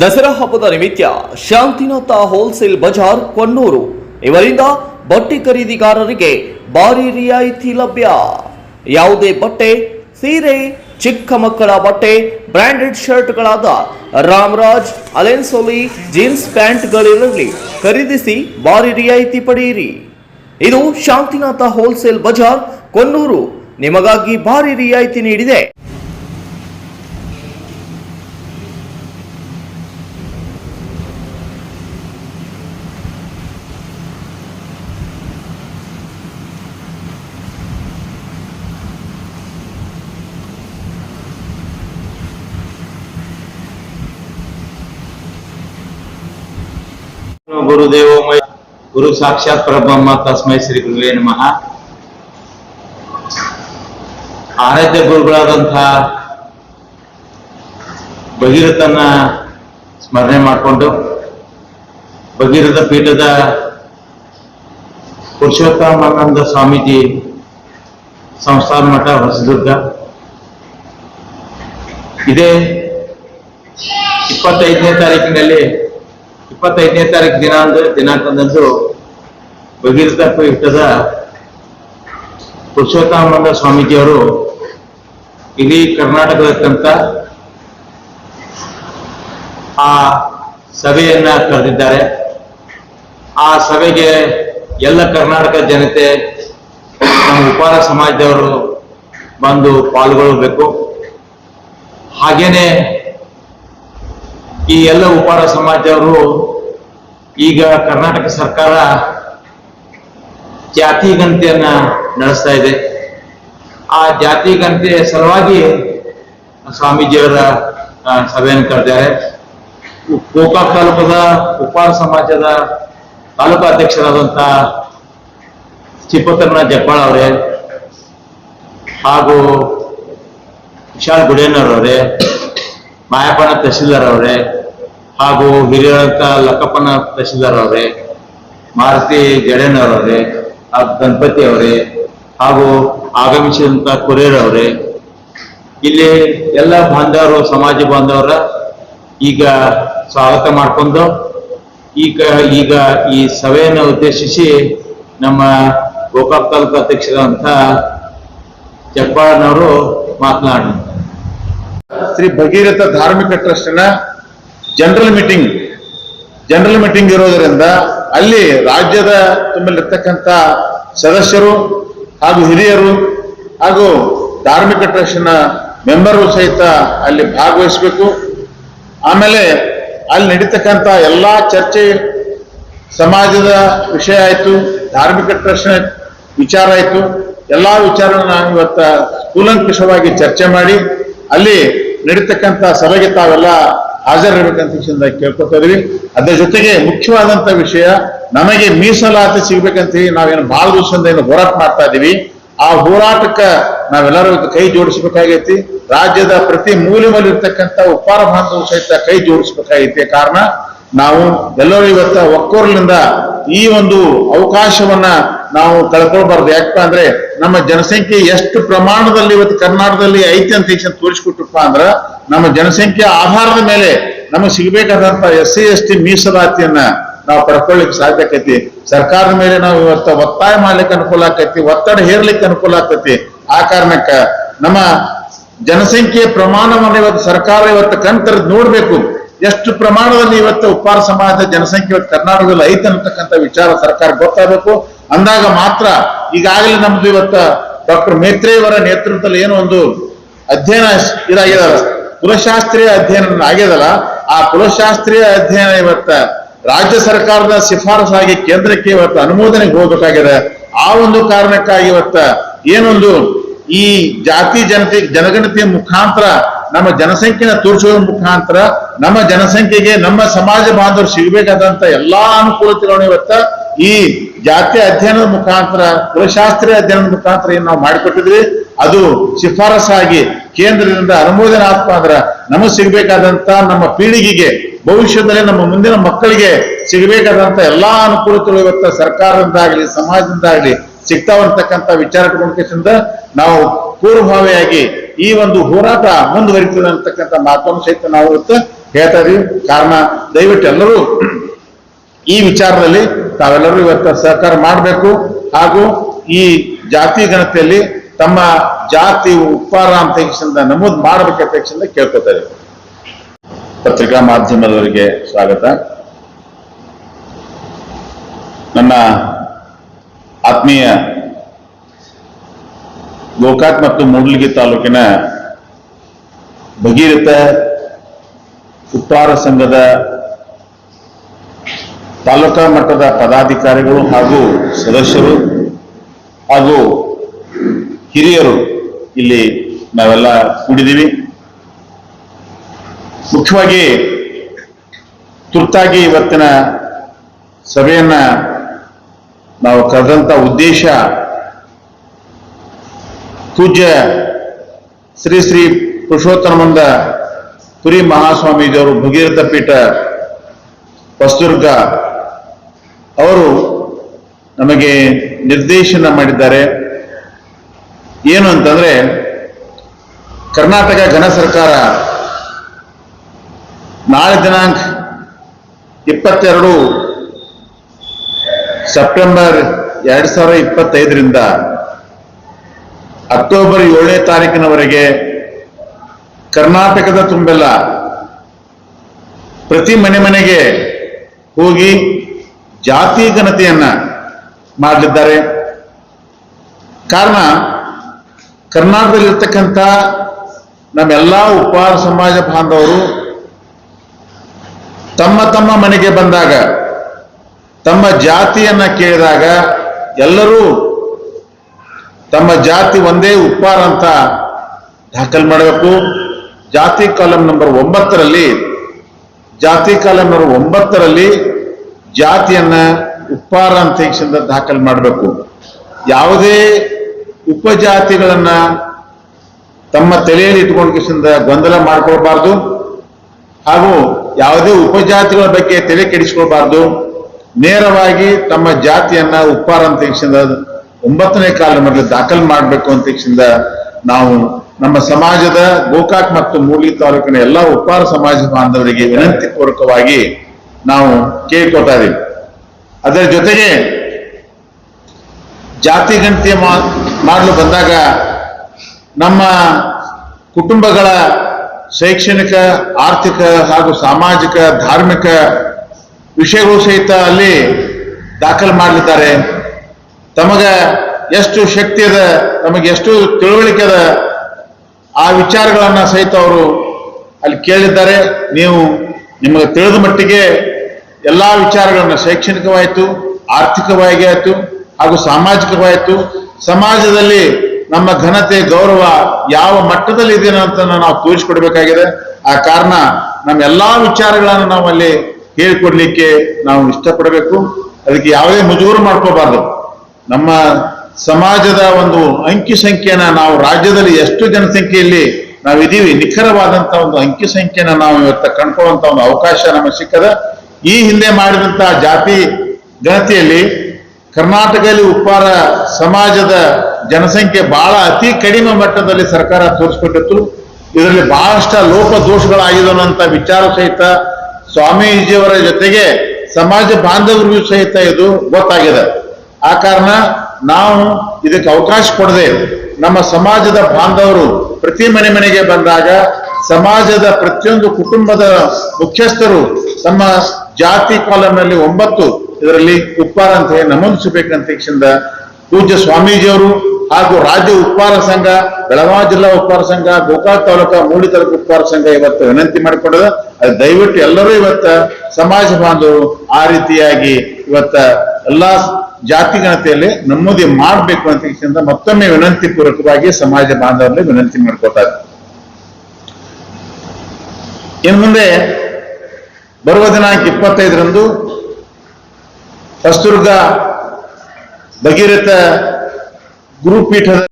ದಸರಾ ಹಬ್ಬದ ನಿಮಿತ್ತ ಶಾಂತಿನಾಥ ಹೋಲ್ಸೇಲ್ ಬಜಾರ್, ಕೊಣ್ಣೂರು. ಇವರಿಂದ ಬಟ್ಟೆ ಖರೀದಿಗಾರರಿಗೆ ಭಾರಿ ರಿಯಾಯಿತಿ ಲಭ್ಯ. ಯಾವುದೇ ಬಟ್ಟೆ, ಸೀರೆ, ಚಿಕ್ಕ ಮಕ್ಕಳ ಬಟ್ಟೆ, ಬ್ರಾಂಡೆಡ್ ಶರ್ಟ್ಗಳಾದ ರಾಮರಾಜ್, ಅಲೆನ್ಸೋಲಿ, ಜೀನ್ಸ್ ಪ್ಯಾಂಟ್ಗಳಿರಲಿ ಖರೀದಿಸಿ ಭಾರಿ ರಿಯಾಯಿತಿ ಪಡೆಯಿರಿ. ಇದು ಶಾಂತಿನಾಥ ಹೋಲ್ಸೇಲ್ ಬಜಾರ್ ಕೊನ್ನೂರು ನಿಮಗಾಗಿ ಭಾರಿ ರಿಯಾಯಿತಿ ನೀಡಿದೆ. ಗುರುದೇವೋ ಮೈ ಗುರು ಸಾಕ್ಷಾತ್ ಪರಬ್ರಹ್ಮ ತಸ್ಮೈ ಶ್ರೀ ಗುರುವೇ ನಮಃ. ಆರಾಧ್ಯ ಗುರುಗಳಾದಂತಹ ಭಗೀರಥನ ಸ್ಮರಣೆ ಮಾಡಿಕೊಂಡು ಭಗೀರಥ ಪೀಠದ ಪುರುಷೋತ್ತಮಾನಂದ ಸ್ವಾಮೀಜಿ ಸಂಸ್ಥಾನ ಮಠ ಹೊಸದುರ್ಗ. ಇದೇ ಇಪ್ಪತ್ತೈದನೇ ತಾರೀಕಿನಲ್ಲಿ ಇಪ್ಪತ್ತೈದನೇ ತಾರೀಕು ದಿನಾಂಕ ದಿನಾಂಕದಂದು ಭಗೀರಥ ಪೀಠದ ಪುರುಷೋತ್ತಮಾನಂದ ಸ್ವಾಮೀಜಿಯವರು ಇಡೀ ಕರ್ನಾಟಕದಕ್ಕಂತ ಆ ಸಭೆಯನ್ನ ಕರೆದಿದ್ದಾರೆ. ಆ ಸಭೆಗೆ ಎಲ್ಲ ಕರ್ನಾಟಕ ಜನತೆ, ನಮ್ಮ ಉಪಾರ ಸಮಾಜದವರು ಬಂದು ಪಾಲ್ಗೊಳ್ಳಬೇಕು. ಹಾಗೇನೆ ಈ ಎಲ್ಲ ಉಪಾರ ಸಮಾಜದವರು ಈಗ ಕರ್ನಾಟಕ ಸರ್ಕಾರ ಜಾತಿ ಗಂತೆಯನ್ನ ನಡೆಸ್ತಾ ಇದೆ. ಆ ಜಾತಿ ಗಂತೆ ಸಲುವಾಗಿ ಸ್ವಾಮೀಜಿಯವರ ಸಭೆಯನ್ನು ಕರೆದಿದ್ದಾರೆ. ಕೋಕಾ ತಾಲೂಕದ ಉಪಾರ ಸಮಾಜದ ತಾಲೂಕು ಅಧ್ಯಕ್ಷರಾದಂತ ಚಿಪ್ಪತರ್ನ ಜಪ್ಪಾಳ್ ಅವರೇ ಹಾಗೂ ವಿಶಾಲ್ ಗುಡೇನವರವರೇ ಮಾಯಪ್ಪನ ತಹಶೀಲ್ದಾರ್ ಅವರೇ ಹಾಗೂ ಹಿರಿಯರಂತ ಲಕ್ಕಪ್ಪನ ತಹಶೀಲ್ದಾರ್ ಅವರೇ ಮಾರುತಿ ಜಡೇನವರವರೇ ಗಣಪತಿ ಅವರೇ, ಹಾಗೂ ಆಗಮಿಸಿದಂತ ಕುರೇರ್ ಅವರೇ ಇಲ್ಲಿ ಎಲ್ಲ ಬಾಂಧವರು, ಸಮಾಜ ಬಾಂಧವರ ಈಗ ಸ್ವಾಗತ ಮಾಡ್ಕೊಂಡು, ಈಗ ಈಗ ಈ ಸಭೆಯನ್ನು ಉದ್ದೇಶಿಸಿ ನಮ್ಮ ಗೋಕಾಕ್ ತಾಲೂಕು ಅಧ್ಯಕ್ಷರಾದಂಥ ಜಪ್ಪಾಳನವರು ಮಾತನಾಡಿ ಶ್ರೀ ಭಗೀರಥ ಧಾರ್ಮಿಕ ಟ್ರಸ್ಟ್ನ ಜನರಲ್ ಮೀಟಿಂಗ್ ಜನರಲ್ ಮೀಟಿಂಗ್ ಇರೋದರಿಂದ ಅಲ್ಲಿ ರಾಜ್ಯದ ತುಂಬಲಿರ್ತಕ್ಕಂಥ ಸದಸ್ಯರು ಹಾಗೂ ಹಿರಿಯರು ಹಾಗೂ ಧಾರ್ಮಿಕ ಟ್ರಸ್ಟ್ನ ಮೆಂಬರು ಸಹಿತ ಅಲ್ಲಿ ಭಾಗವಹಿಸಬೇಕು. ಆಮೇಲೆ ಅಲ್ಲಿ ನಡೀತಕ್ಕಂಥ ಎಲ್ಲ ಚರ್ಚೆ ಸಮಾಜದ ವಿಷಯ ಆಯಿತು, ಧಾರ್ಮಿಕ ಟ್ರಸ್ಟ್ನ ವಿಚಾರ ಆಯಿತು. ಎಲ್ಲ ವಿಚಾರನ ನಾವು ಇವತ್ತು ಕೂಲಂಕುಷವಾಗಿ ಚರ್ಚೆ ಮಾಡಿ ಅಲ್ಲಿ ನಡೀತಕ್ಕಂಥ ಸಭೆಗೆ ತಾವೆಲ್ಲ ಹಾಜರಿರ್ಬೇಕಂತ ವಿಷಯದಾಗಿ ಕೇಳ್ಕೊತಾ ಇದೀವಿ. ಅದ್ರ ಜೊತೆಗೆ ಮುಖ್ಯವಾದಂತ ವಿಷಯ, ನಮಗೆ ಮೀಸಲಾತಿ ಸಿಗ್ಬೇಕಂತ ಹೇಳಿ ನಾವೇನು ಬಹಳ ದಿವಸದಿಂದ ಏನು ಹೋರಾಟ ಮಾಡ್ತಾ ಇದೀವಿ. ಆ ಹೋರಾಟಕ್ಕ ನಾವೆಲ್ಲರೂ ಕೈ ಜೋಡಿಸಬೇಕಾಗೈತಿ. ರಾಜ್ಯದ ಪ್ರತಿ ಮೂಲೆಯಲ್ಲಿ ಇರ್ತಕ್ಕಂಥ ಉಪ್ಪಾರ ಬಾಂಧವರು ಸಹಿತ ಕೈ ಜೋಡಿಸಬೇಕಾಗೈತಿ ಕಾರಣ. ನಾವು ಎಲ್ಲರೂ ಇವತ್ತ ಒಕ್ಕೋರ್ಲಿಂದ ಈ ಒಂದು ಅವಕಾಶವನ್ನ ನಾವು ಕಳ್ಕೊಳ್ಬಾರ್ದು ಯಾಕಪ್ಪ ಅಂದ್ರೆ ನಮ್ಮ ಜನಸಂಖ್ಯೆ ಎಷ್ಟು ಪ್ರಮಾಣದಲ್ಲಿ ಇವತ್ತು ಕರ್ನಾಟಕದಲ್ಲಿ ಐತಿ ಅಂತ ಹೆಚ್ಚಿನ ತೋರಿಸ್ಕೊಟ್ರಪ್ಪ ಅಂದ್ರ ನಮ್ಮ ಜನಸಂಖ್ಯೆ ಆಧಾರದ ಮೇಲೆ ನಮಗೆ ಸಿಗಬೇಕಾದಂತ ಎಸ್ ಸಿ ಎಸ್ ಟಿ ಮೀಸಲಾತಿಯನ್ನ ನಾವು ಪಡ್ಕೊಳ್ಳಿಕ್ ಸಾಧ್ಯ ಆಕೈತಿ. ಸರ್ಕಾರದ ಮೇಲೆ ನಾವು ಇವತ್ತು ಒತ್ತಾಯ ಮಾಡ್ಲಿಕ್ಕೆ ಅನುಕೂಲ ಆಕೈತಿ, ಒತ್ತಡ ಹೇರ್ಲಿಕ್ಕೆ ಅನುಕೂಲ ಆಕೈತಿ. ಆ ಕಾರಣಕ್ಕ ನಮ್ಮ ಜನಸಂಖ್ಯೆ ಪ್ರಮಾಣವನ್ನು ಇವತ್ತು ಸರ್ಕಾರ ಇವತ್ತು ಕಣ್ತರದ್ ನೋಡ್ಬೇಕು. ಎಷ್ಟು ಪ್ರಮಾಣದಲ್ಲಿ ಇವತ್ತು ಉಪ್ಪಾರ ಸಮಾಜದ ಜನಸಂಖ್ಯೆ ಇವತ್ತು ಕರ್ನಾಟಕದಲ್ಲಿ ಐತೆ ಅನ್ನತಕ್ಕಂಥ ವಿಚಾರ ಸರ್ಕಾರ ಗೊತ್ತಾಗಬೇಕು. ಅಂದಾಗ ಮಾತ್ರ ಈಗಾಗಲೇ ನಮ್ದು ಇವತ್ತ ಡಾಕ್ಟರ್ ಮೇತ್ರೆಯವರ ನೇತೃತ್ವದಲ್ಲಿ ಏನೋ ಒಂದು ಅಧ್ಯಯನ ಇದಾಗ್ಯದಲ್ಲ ಕುಲಶಾಸ್ತ್ರೀಯ ಅಧ್ಯಯನ ಆಗ್ಯದಲ್ಲ ಆ ಕುಲಶಾಸ್ತ್ರೀಯ ಅಧ್ಯಯನ ಇವತ್ತ ರಾಜ್ಯ ಸರ್ಕಾರದ ಶಿಫಾರಸಾಗಿ ಕೇಂದ್ರಕ್ಕೆ ಇವತ್ತು ಅನುಮೋದನೆಗೆ ಹೋಗ್ಬೇಕಾಗಿದೆ. ಆ ಒಂದು ಕಾರಣಕ್ಕಾಗಿ ಇವತ್ತ ಏನೊಂದು ಈ ಜಾತಿ, ಜನತೆ, ಜನಗಣತಿಯ ಮುಖಾಂತರ ನಮ್ಮ ಜನಸಂಖ್ಯೆನ ತೋರಿಸುವ ಮುಖಾಂತರ ನಮ್ಮ ಜನಸಂಖ್ಯೆಗೆ ನಮ್ಮ ಸಮಾಜ ಬಾಂಧವರು ಸಿಗಬೇಕಾದಂತ ಎಲ್ಲಾ ಅನುಕೂಲತೆಗಳನ್ನು ಇವತ್ತ ಈ ಜಾತಿ ಅಧ್ಯಯನದ ಮುಖಾಂತರ, ಕುಲಶಾಸ್ತ್ರೀಯ ಅಧ್ಯಯನದ ಮುಖಾಂತರ ಏನ್ ನಾವು ಮಾಡಿಕೊಟ್ಟಿದ್ರಿ? ಅದು ಶಿಫಾರಸಾಗಿ ಕೇಂದ್ರದಿಂದ ಅನುಮೋದನೆ ಆತ್ಮ ಅಂದ್ರ ನಮಗ್ ಸಿಗಬೇಕಾದಂತ ನಮ್ಮ ಪೀಳಿಗೆಗೆ, ಭವಿಷ್ಯದಲ್ಲಿ ನಮ್ಮ ಮುಂದಿನ ಮಕ್ಕಳಿಗೆ ಸಿಗಬೇಕಾದಂತ ಎಲ್ಲಾ ಅನುಕೂಲತೆಗಳು ಇವತ್ತ ಸಮಾಜದಿಂದ ಸಮಾಜದಿಂದಾಗ್ಲಿ ಸಿಗ್ತಾವಂತಕ್ಕಂಥ ವಿಚಾರ ಇಟ್ಕೊಂಡ ನಾವು ಪೂರ್ವಭಾವಿಯಾಗಿ ಈ ಒಂದು ಹೋರಾಟ ಮುಂದುವರಿತದೆ ಅಂತಕ್ಕಂಥ ಮಾತನ್ನು ಸಹಿತ ನಾವು ಇವತ್ತು ಹೇಳ್ತಾ ಇದೀವಿ. ಕಾರಣ ದಯವಿಟ್ಟು ಎಲ್ಲರೂ ಈ ವಿಚಾರದಲ್ಲಿ ತಾವೆಲ್ಲರೂ ಇವತ್ತು ಸಹಕಾರ ಮಾಡಬೇಕು. ಹಾಗೂ ಈ ಜಾತಿ ಗಣತಿಯಲ್ಲಿ ತಮ್ಮ ಜಾತಿ ಉಪ್ಪಾರ ಅಂತ ನಮೂದು ಮಾಡಬೇಕಂತ ಹೇಗಿಸಿಂದ ಕೇಳ್ಕೊತಾ ಇದ್ದೀವಿ ಪತ್ರಿಕಾ ಮಾಧ್ಯಮದವರಿಗೆ ಸ್ವಾಗತ. ನನ್ನ ಆತ್ಮೀಯ ಗೋಕಾಕ್ ಮತ್ತು ಮೂಡ್ಲಿಗಿ ತಾಲೂಕಿನ ಭಗೀರಥ ಉಪ್ಪಾರ ಸಂಘದ ತಾಲೂಕಾ ಮಟ್ಟದ ಪದಾಧಿಕಾರಿಗಳು ಹಾಗೂ ಸದಸ್ಯರು ಹಾಗೂ ಹಿರಿಯರು ಇಲ್ಲಿ ನಾವೆಲ್ಲ ಕೂಡಿದ್ದೀವಿ. ಮುಖ್ಯವಾಗಿ ತುರ್ತಾಗಿ ಇವತ್ತಿನ ಸಭೆಯನ್ನ ನಾವು ಕರೆದಂತ ಉದ್ದೇಶ ಪೂಜ್ಯ ಶ್ರೀ ಶ್ರೀ ಪುರುಷೋತ್ತಮಂದ ಪುರಿ ಮಹಾಸ್ವಾಮೀಜಿಯವರು ಭಗೀರಥ ಪೀಠ ಹೊಸದುರ್ಗ ಅವರು ನಮಗೆ ನಿರ್ದೇಶನ ಮಾಡಿದ್ದಾರೆ. ಏನು ಅಂತಂದ್ರೆ, ಕರ್ನಾಟಕ ಘನ ಸರ್ಕಾರ ನಾಳೆ ದಿನಾಂಕ ಇಪ್ಪತ್ತೆರಡು ಸೆಪ್ಟೆಂಬರ್ ಎರಡ್ ಸಾವಿರದ ಇಪ್ಪತ್ತೈದರಿಂದ ಅಕ್ಟೋಬರ್ ಏಳನೇ ತಾರೀಕಿನವರೆಗೆ ಕರ್ನಾಟಕದ ತುಂಬೆಲ್ಲ ಪ್ರತಿ ಮನೆ ಮನೆಗೆ ಹೋಗಿ ಜಾತಿ ಘನತೆಯನ್ನ ಮಾಡಲಿದ್ದಾರೆ. ಕಾರಣ ಕರ್ನಾಟಕದಲ್ಲಿರ್ತಕ್ಕಂಥ ನಮ್ಮೆಲ್ಲ ಉಪಹಾರ ಸಮಾಜ ಬಾಂಧವರು ತಮ್ಮ ತಮ್ಮ ಮನೆಗೆ ಬಂದಾಗ, ತಮ್ಮ ಜಾತಿಯನ್ನ ಕೇಳಿದಾಗ ಎಲ್ಲರೂ ತಮ್ಮ ಜಾತಿ ಒಂದೇ ಉಪ್ಪಾರ ಅಂತ ದಾಖಲು ಮಾಡಬೇಕು. ಜಾತಿ ಕಾಲಂ ನಂಬರ್ ಒಂಬತ್ತರಲ್ಲಿ, ಜಾತಿ ಕಾಲಂ ನಂಬರ್ ಒಂಬತ್ತರಲ್ಲಿ ಜಾತಿಯನ್ನ ಉಪ್ಪಾರ ಅಂತ ದಾಖಲು ಮಾಡಬೇಕು. ಯಾವುದೇ ಉಪಜಾತಿಗಳನ್ನ ತಮ್ಮ ತಲೆಯಲ್ಲಿ ಇಟ್ಕೊಂಡ ಕಿಸಿಂದ ಗೊಂದಲ ಮಾಡ್ಕೊಳ್ಬಾರ್ದು. ಹಾಗೂ ಯಾವುದೇ ಉಪಜಾತಿಗಳ ಬಗ್ಗೆ ತಲೆ ಕೆಡಿಸ್ಕೊಳ್ಬಾರ್ದು. ನೇರವಾಗಿ ತಮ್ಮ ಜಾತಿಯನ್ನ ಉಪ್ಪಾರ ಅಂತ ಒಂಬತ್ತನೇ ಕಾಲದಲ್ಲಿ ದಾಖಲು ಮಾಡಬೇಕು ಅಂತ ಹೇಗಿಸಿಂದ ನಾವು ನಮ್ಮ ಸಮಾಜದ ಗೋಕಾಕ್ ಮತ್ತು ಮೂಲಿ ತಾಲೂಕಿನ ಎಲ್ಲ ಉಪ್ಪಾರ ಸಮಾಜ ಬಾಂಧವರಿಗೆ ವಿನಂತಿ ಪೂರ್ವಕವಾಗಿ ನಾವು ಕೇಳ್ಕೊತಾ ಇದೀವಿ. ಅದರ ಜೊತೆಗೆ ಜಾತಿ ಗಣತಿ ಮಾಡಲು ಬಂದಾಗ ನಮ್ಮ ಕುಟುಂಬಗಳ ಶೈಕ್ಷಣಿಕ, ಆರ್ಥಿಕ ಹಾಗೂ ಸಾಮಾಜಿಕ, ಧಾರ್ಮಿಕ ವಿಷಯಗಳು ಸಹಿತ ಅಲ್ಲಿ ದಾಖಲು ಮಾಡಲಿದ್ದಾರೆ. ತಮಗ ಎಷ್ಟು ಶಕ್ತಿ ಅದ ತಮಗೆ ಎಷ್ಟು ತಿಳುವಳಿಕೆ ಅದ ಆ ವಿಚಾರಗಳನ್ನ ಸಹಿತ ಅವರು ಅಲ್ಲಿ ಕೇಳಿದ್ದಾರೆ. ನೀವು ನಿಮಗೆ ತಿಳಿದ ಮಟ್ಟಿಗೆ ಎಲ್ಲಾ ವಿಚಾರಗಳನ್ನ ಶೈಕ್ಷಣಿಕವಾಯಿತು, ಆರ್ಥಿಕವಾಗಿ ಆಯಿತು, ಹಾಗೂ ಸಾಮಾಜಿಕವಾಯಿತು. ಸಮಾಜದಲ್ಲಿ ನಮ್ಮ ಘನತೆ, ಗೌರವ ಯಾವ ಮಟ್ಟದಲ್ಲಿ ಇದೆ ಅಂತ ನಾವು ತೋರಿಸಿಕೊಡ್ಬೇಕಾಗಿದೆ. ಆ ಕಾರಣ ನಮ್ಮ ಎಲ್ಲಾ ವಿಚಾರಗಳನ್ನು ನಾವು ಅಲ್ಲಿ ಹೇಳಿಕೊಡ್ಲಿಕ್ಕೆ ನಾವು ಇಷ್ಟಪಡಬೇಕು. ಅದಕ್ಕೆ ಯಾವುದೇ ಮುಜುಗರ ಮಾಡ್ಕೋಬಾರ್ದು. ನಮ್ಮ ಸಮಾಜದ ಒಂದು ಅಂಕಿ ಸಂಖ್ಯೆನ ನಾವು ರಾಜ್ಯದಲ್ಲಿ ಎಷ್ಟು ಜನಸಂಖ್ಯೆಯಲ್ಲಿ ನಾವಿದೀವಿ ನಿಖರವಾದಂತ ಒಂದು ಅಂಕಿ ಸಂಖ್ಯೆನ ನಾವು ಇವತ್ತ ಕಂಡ್ಕೊಳ್ಳುವಂತ ಒಂದು ಅವಕಾಶ ನಮಗೆ ಸಿಕ್ಕದ. ಈ ಹಿಂದೆ ಮಾಡಿದಂತ ಜಾತಿ ಗಣತಿಯಲ್ಲಿ ಕರ್ನಾಟಕದಲ್ಲಿ ಉಪ್ಪಾರ ಸಮಾಜದ ಜನಸಂಖ್ಯೆ ಬಹಳ ಅತಿ ಕಡಿಮೆ ಮಟ್ಟದಲ್ಲಿ ಸರ್ಕಾರ ತೋರಿಸ್ಕೊಟ್ಟಿತ್ತು. ಇದರಲ್ಲಿ ಬಹಳಷ್ಟು ಲೋಪ ಅನ್ನೋಂಥ ವಿಚಾರ ಸಹಿತ ಸ್ವಾಮೀಜಿಯವರ ಜೊತೆಗೆ ಸಮಾಜ ಬಾಂಧವರಿಗೂ ಸಹಿತ ಇದು ಗೊತ್ತಾಗಿದೆ. ಆ ಕಾರಣ ನಾವು ಇದಕ್ಕೆ ಅವಕಾಶ ಕೊಡದೆ ನಮ್ಮ ಸಮಾಜದ ಬಾಂಧವರು ಪ್ರತಿ ಮನೆ ಮನೆಗೆ ಬಂದಾಗ ಸಮಾಜದ ಪ್ರತಿಯೊಂದು ಕುಟುಂಬದ ಮುಖ್ಯಸ್ಥರು ತಮ್ಮ ಜಾತಿ ಕಾಲಂನಲ್ಲಿ ಒಂಬತ್ತು ಇದರಲ್ಲಿ ಉಪ್ಪಾರ ಅಂತ ಹೇಳಿ ನಮೂದಿಸಬೇಕಂತ ಪೂಜ್ಯ ಸ್ವಾಮೀಜಿಯವರು ಹಾಗೂ ರಾಜ್ಯ ಉಪ್ಪಾರ ಸಂಘ, ಬೆಳಗಾವಿ ಜಿಲ್ಲಾ ಉಪ್ಪಾರ ಸಂಘ, ಗೋಕಾಕ್ ತಾಲೂಕ ಮೂಡಿ ತಾಲೂಕು ಉಪ್ಪಾರ ಸಂಘ ಇವತ್ತು ವಿನಂತಿ ಮಾಡಿಕೊಡೋದು. ಅದು ದಯವಿಟ್ಟು ಎಲ್ಲರೂ ಇವತ್ತ ಸಮಾಜ ಬಾಂಧವರು ಆ ರೀತಿಯಾಗಿ ಇವತ್ತ ಎಲ್ಲಾ ಜಾತಿ ಜನತೆಯಲ್ಲಿ ನಮೂದಿ ಮಾಡಬೇಕು ಅಂತ ಮತ್ತೊಮ್ಮೆ ವಿನಂತಿ ಪೂರ್ವಕವಾಗಿ ಸಮಾಜ ಬಾಂಧವರಲ್ಲಿ ವಿನಂತಿ ಮಾಡ್ಕೋತಾರೆ ಇನ್ ಮುಂದೆ ಬರುವ ದಿನಾಂಕ ಇಪ್ಪತ್ತೈದರಂದು ಹೊಸದುರ್ಗ ಭಗೀರಥ ಗುರುಪೀಠದ